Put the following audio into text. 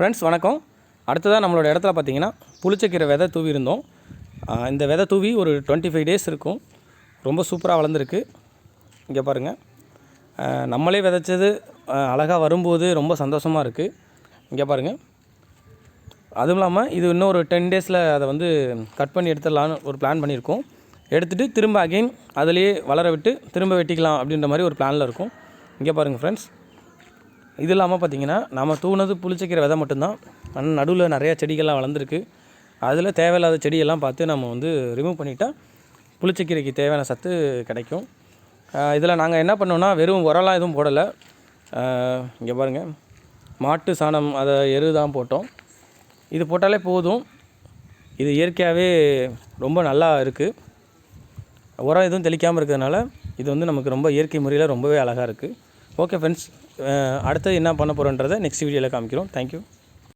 Friends வணக்கம். அடுத்ததாக நம்மளோட இடத்துல பார்த்தீங்கன்னா புளிச்சக்கீரை விதை தூவி இருந்தோம் இந்த விதை தூவி ஒரு டுவெண்ட்டி ஃபைவ் டேஸ் இருக்கும். ரொம்ப சூப்பராக வளர்ந்துருக்கு. இங்கே பாருங்கள் நம்மளே விதைச்சது அழகாக வரும்போது ரொம்ப சந்தோஷமாக இருக்குது இங்கே பாருங்கள் அதுவும் இல்லாமல் இது இன்னும் ஒரு டென் டேஸில் அதை வந்து கட் பண்ணி எடுத்துடலான்னு ஒரு பிளான் பண்ணியிருக்கோம். எடுத்துகிட்டு திரும்ப அகைன் அதிலேயே வளர விட்டு திரும்ப வெட்டிக்கலாம் அப்படின்ற மாதிரி ஒரு பிளானில் இருக்கும். இங்கே பாருங்கள் ஃப்ரெண்ட்ஸ் இது இல்லாமல் பார்த்தீங்கன்னா நம்ம தூணது புளிச்சக்கீரை விதை மட்டும்தான். ஆனால் நடுவில் நிறையா செடிகள்லாம் வளர்ந்துருக்கு. அதில் தேவையில்லாத செடியெல்லாம் பார்த்து நம்ம வந்து ரிமூவ் பண்ணிட்டால் புளிச்சக்கீரைக்கு தேவையான சத்து கிடைக்கும். இதில் நாங்கள் என்ன பண்ணோம்னா வெறும் உரம்லாம் எதுவும் போடலை. இங்கே பாருங்கள் மாட்டு சாணம் அதை எரு தான் போட்டோம். இது போட்டாலே போதும். இது இயற்கையாகவே ரொம்ப நல்லா இருக்குது உரம் எதுவும் தெளிக்காமல் இருக்கிறதுனால இது வந்து நமக்கு ரொம்ப இயற்கை முறையில் ரொம்பவே அழகாக இருக்குது ஓகே ஃப்ரெண்ட்ஸ் uh, அடுத்தது என்ன பண்ண போகிறோன்றதை நெக்ஸ்ட் வீடியோவில் காமிக்கிறோம். தேங்க்யூ